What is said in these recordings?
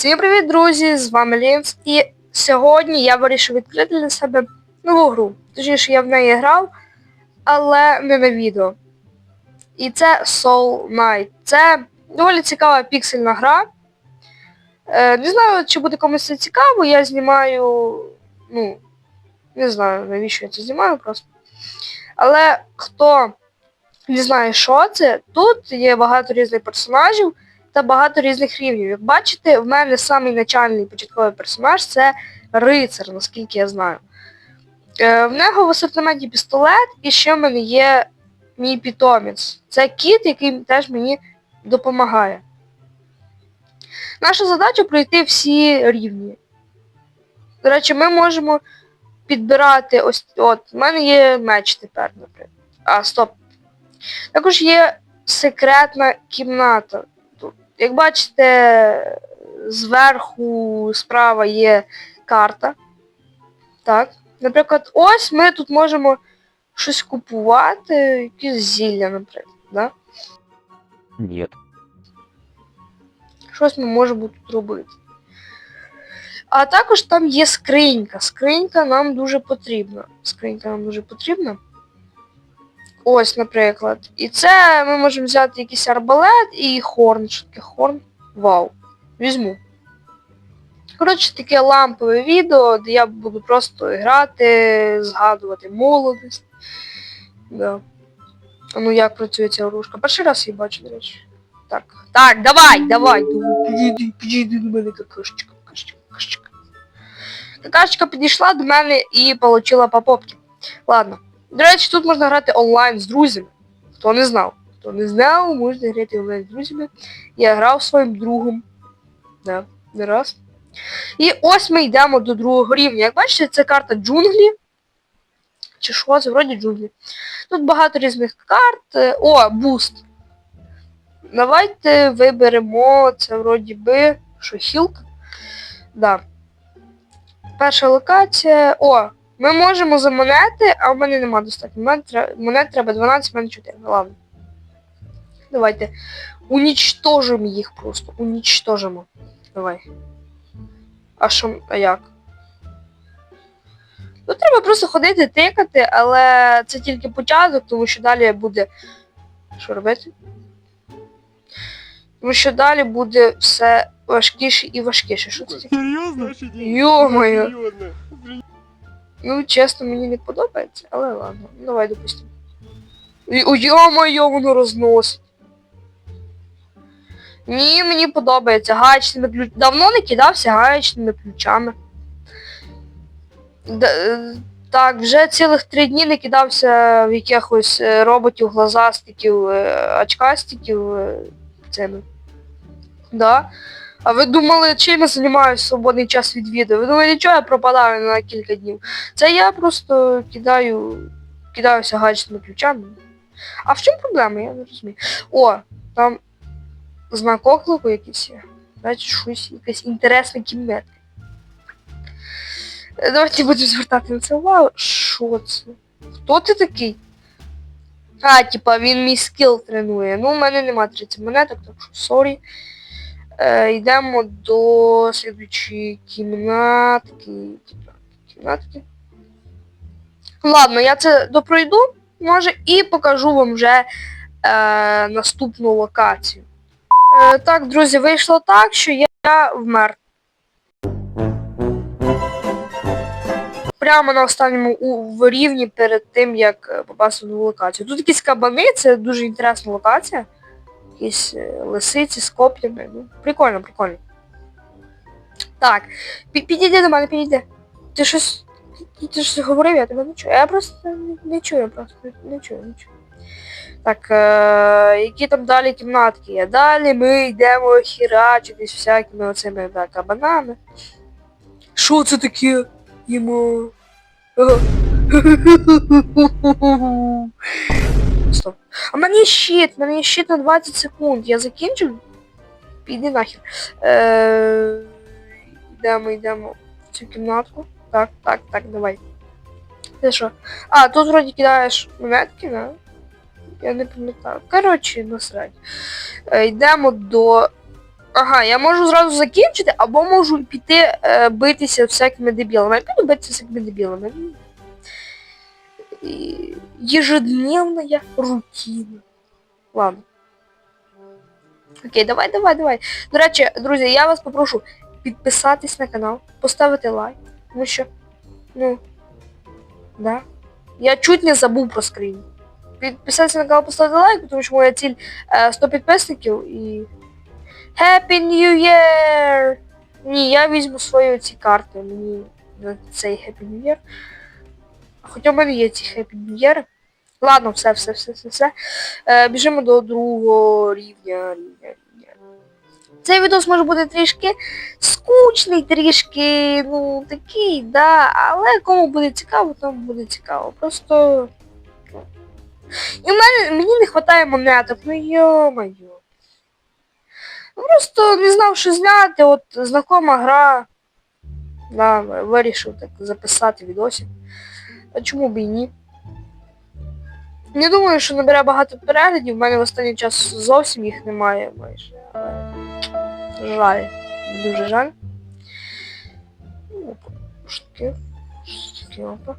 Всім привіт, друзі! З вами Лінс. І сьогодні я вирішив відкрити для себе нову гру. Точніше, я в неї грав, але не на відео. І це Soul Knight. Це доволі цікава піксельна гра. Е, не знаю, чи буде комусь це цікаво, я знімаю. Ну, не знаю, навіщо я це знімаю просто. Але хто не знає, що це, тут є багато різних персонажів та багато різних рівнів. Як бачите, в мене самий начальний початковий персонаж це рицар, наскільки я знаю. Е, в нього в асортименті пістолет, і ще в мене є мій питомець. Це кіт, який теж мені допомагає. Наша задача пройти всі рівні. До речі, ми можемо підбирати ось от. У мене є меч тепер, наприклад. А, стоп. Також є секретна кімната. Як бачите, зверху справа є карта. Так. Наприклад, ось ми тут можемо щось купувати, якісь зілля, наприклад. Да? Нет. Щось ми можемо тут робити. А також там є скринька. Скринька нам дуже потрібна. Скринька нам дуже потрібна. Ось, наприклад. І це ми можемо взяти якийсь арбалет і хорн. Що таке хорн? Вау. Візьму. Коротше, таке лампове відео, де я буду просто грати, згадувати молодість. Да. Ну як працює ця оружка? Перший раз її бачу, до речі. Так. Так, давай, давай. Підійди, підійди до мене какашечка, какашечка, какашечка. Какашечка підійшла до мене і отримала по попки. Ладно. До речі, тут можна грати онлайн з друзями. Хто не знав. Хто не знав, можна грати онлайн з друзями. Я грав своїм другом. Да, не раз. І ось ми йдемо до другого рівня. Як бачите, це карта джунглі. Чи що, це вроді джунглі. Тут багато різних карт. О, буст. Давайте виберемо це вроді би. Що, хілка? Да. Перша локація. О, ми можемо за монети, а в мене нема достатньо. Монет, монет треба 12, в мене 4. Ну ладно. Давайте. Унічтожимо їх просто. Унічтожимо. Давай. А що, а як? Ну, треба просто ходити, тикати, але це тільки початок, тому що далі буде. Що робити? Тому що далі буде все важкіше і важкіше. Що це таке? Серьезно? Йо-моє. Ну, чесно, мені не подобається, але ладно. Ну, Давай допустимо. Йо-моє, воно розносить. Ні, мені подобається. Гаечними ключами. Давно не кидався гаечними ключами. Д- е, так, вже цілих три дні не кидався в якихось е, роботів, глазастиків, е, очкастиків цими. Да. А ви думали, чим я займаюся свободний час від відео? Ви думали, чого я пропадаю на кілька днів? Це я просто кидаю. кидаюся гаечними ключами. А в чому проблема? Я не розумію. О, там знак оклику якийсь є. Значить, щось, якась інтересна кімната. Е, Давайте будемо звертати на це увагу. Що це? Хто ти такий? А, типа, він мій скіл тренує. Ну, у мене нема 30 монеток, так що сорі. Е, йдемо до слідуючої кімнатки. Кімнатки. Ладно, я це допройду, може, і покажу вам вже е, наступну локацію. Е, так, друзі, вийшло так, що я, вмер. Прямо на останньому в рівні перед тим, як попасти в локацію. Тут якісь кабани, це дуже інтересна локація. Якісь е, лисиці з коп'ями. Ну, прикольно, прикольно. Так, пі- підійди до мене, підійди. Ти щось. Ти, щось говорив, я тебе не чую. Я просто не, чую, просто не, чую, не чую. Так, е, які там далі кімнатки є? Далі ми йдемо хірачитись всякими оцими да, кабанами. Що це таке? Йому. Щит, в мене щит на 20 секунд. Я закінчив? Піди нахер. Е, йдемо, йдемо в цю кімнатку. Так, так, так, давай. Ти що? А, тут вроді кидаєш монетки, да? Я не пам'ятаю. Коротше, насрать. Е, йдемо до. Ага, я можу зразу закінчити, або можу піти е, битися всякими дебілами. Я піду битися всякими дебілами. Ежедневная рутина. Ладно. Окей, давай, давай, давай. До речі, друзі, я вас попрошу підписатись на канал, поставити лайк. Тому що, ну, да. Я чуть не забув про скринь. Підписатися на канал, поставити лайк, тому що моя ціль е, 100 підписників і. Happy New Year! Ні, я візьму свої ці карти. Мені на цей Happy New Year. Хоча в мене є ці Happy New Year. Ладно, все, все, все, все, все. Е, біжимо до другого рівня, рівня, рівня. Цей відос може бути трішки скучний, трішки, ну, такий, да, але кому буде цікаво, тому буде цікаво. Просто. І в мене мені не вистачає монеток, ну йо-моє. Просто не знав, що зняти, от знакома гра. Да, вирішив так записати відосик. А чому б і ні? Не думаю, що набере багато переглядів, в мене в останній час зовсім їх немає майже. Але Жаль. Дуже жаль. Що таке? Опа?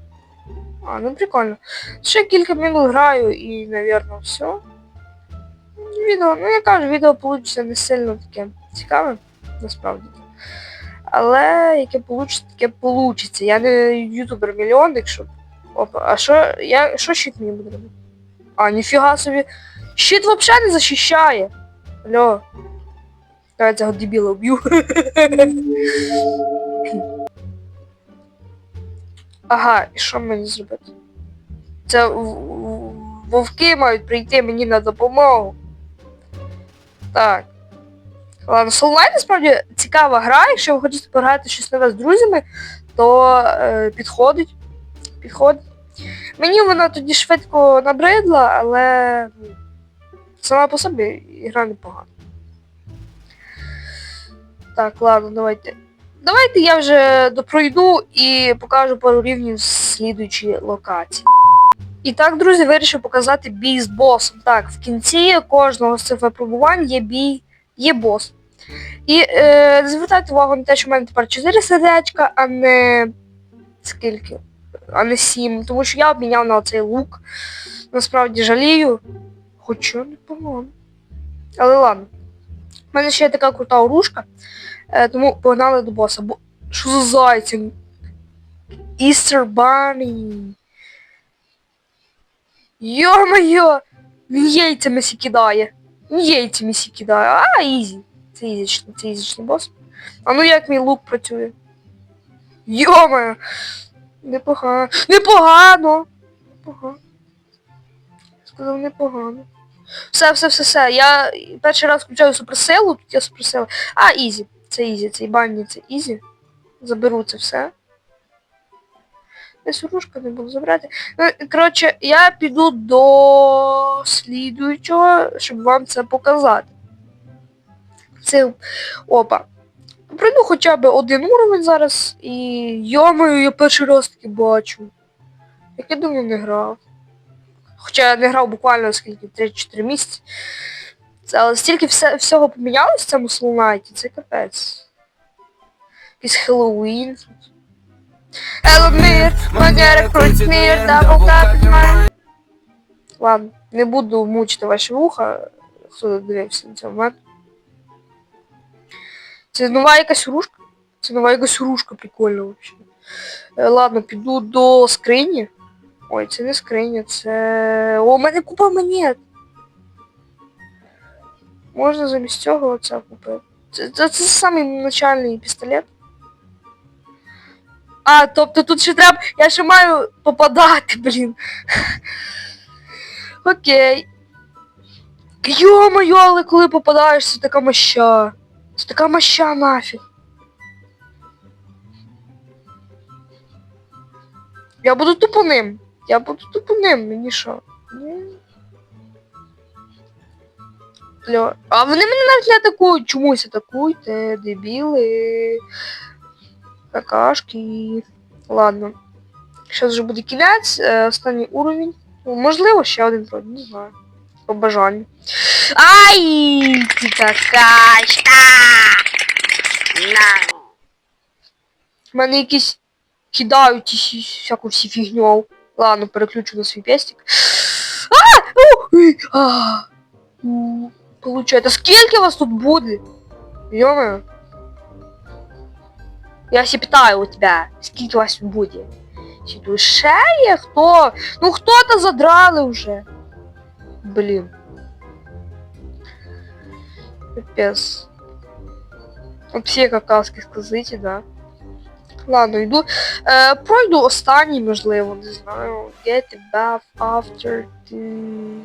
А, ну прикольно. Ще кілька минут граю і, напевно, все. Відео, ну я кажу, відео вийде не сильно таке цікаве, насправді. Але яке получиться, таке получиться. Я не ютубер мільйонник, щоб. Опа, а що. Я. Що щит мені буде робити? А, ніфіга собі. Щит взагалі не захищає. Алло. Давай цього дебіла вб'ю. ага, і що мені зробити? Це вовки мають прийти мені на допомогу. Так. Ладно, Knight насправді цікава гра, якщо ви хочете пограти щось нове з друзями, то е, підходить. Підходить. Мені вона тоді швидко набридла, але сама по собі гра непогана. Так, ладно, давайте. Давайте я вже допройду і покажу пару рівнів з слідуючої локації. І так, друзі, вирішив показати бій з босом. Так, в кінці кожного з цих випробувань є бій, є бос. І е, звертайте увагу на те, що в мене тепер 4 сердечка, а не скільки? А не 7. Тому що я обміняв на цей лук. Насправді жалію. Хоча непогано. Але ладно. У мене ще є така крута оружка, е, тому погнали до боса. Бо... Що за зайця? Easter Bunny. Йо-моє! Він яйцями сі кидає. Він яйцями сі кидає. А, ізі. Це ізічний, це ізічний бос. А ну як мій лук працює? Йо-моє! Непогано. Непогано! Непогано. Сказав непогано. Все, все, все, все. Я перший раз включаю суперсилу, тут я суперсила. А, ізі. Це ізі, цей банні, це ізі. Заберу це все. Десь ружка не буду забрати. Ну, коротше, я піду до слідуючого, щоб вам це показати. Це. Опа. Пройду хоча б один уровень зараз і. Йомою, я перший раз таки бачу. Як я думаю, не грав. Хоча я не грав буквально скільки 3-4 місяці. Це, але стільки все, всього помінялось в цьому Knight, це капець. Якийсь Хеллоуін. Еломір, манера крутмір, даблкап. Ладно, не буду мучити ваші вуха, хто дивився на цьому момент. Це нова якась ружка? Це нова якась ружка прикольна взагалі. Е, ладно, піду до скрині. Ой, це не скриня, це. О, у мене купа монет. Можна замість цього оце купити. Це, це, це самий начальний пістолет. А, тобто тут ще треба. Я ще маю попадати, блін. Окей. Йо-моє, але коли попадаєш, це така моща. Це така моща нафіг. Я буду тупоним. Я буду тупоним, мені що? А вони мене навіть не атакують. Чомусь атакуйте, дебіли. Какашки. Ладно. Зараз вже буде кінець, е, останній уровень. Можливо, ще один не знаю. По бажанню. Ай, ти какашка! На. В мене якісь кидають і всяку всі фігню. Ладно, переключу на свій пестик. А! У! Ой! А! У, Получається, скільки вас тут буде? Йоме. Я ще питаю у тебе, скільки вас тут буде? Чи тут ще є хто? Ну хто-то задрали вже. Блін. Капец. Вообще какавські сказити, да. Ладно, йду. Е, пройду останній, можливо, не знаю. Get a bath after the...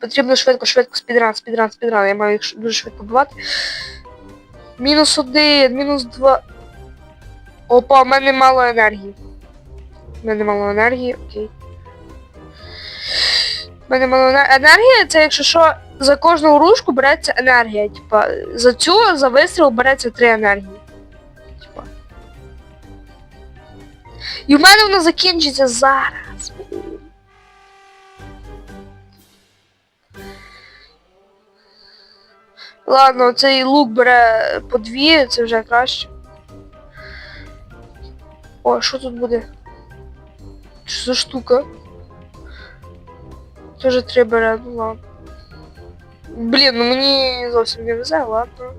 Потрібно швидко, швидко, спідран, спідран, спідран. Я маю їх дуже швидко бувати. Мінус один, мінус два. Опа, в мене мало енергії. В мене мало енергії, окей. Мене мало ене- енергії, це якщо що, за кожну ружку береться енергія. Типа, за цю, за вистріл береться три енергії. Типа. І в мене воно закінчиться зараз. Ладно, цей лук бере по дві, це вже краще. О, що тут буде? Що за штука? Тоже ну ладно. Блін, ну мені зовсім не везе, ладно.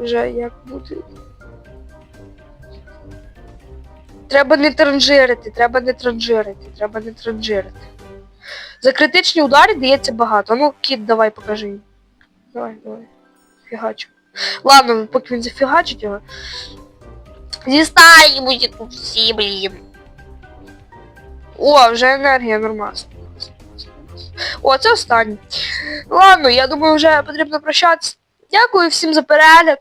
Вже як буде. Треба не транжирити, треба не транжирити, треба не транжирити. За критичні удари дається багато. Ну, кіт, давай покажи. Давай, давай. Фігачу. Ладно, поки він зафігачить його. Зістаємо тут всі, блін. О, вже енергія нормальна. О, це останнє. Ладно, я думаю, вже потрібно прощатися. Дякую всім за перегляд.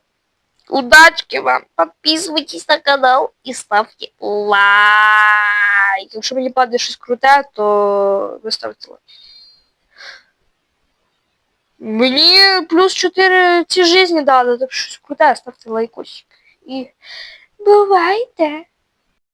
Удачки вам. Підписуйтесь на канал і ставте лайк. Якщо мені падає щось круте, то ви ставте лайк. Мені плюс 4 ці жизни дали, так що щось круте, ставте лайкосик. І бувайте!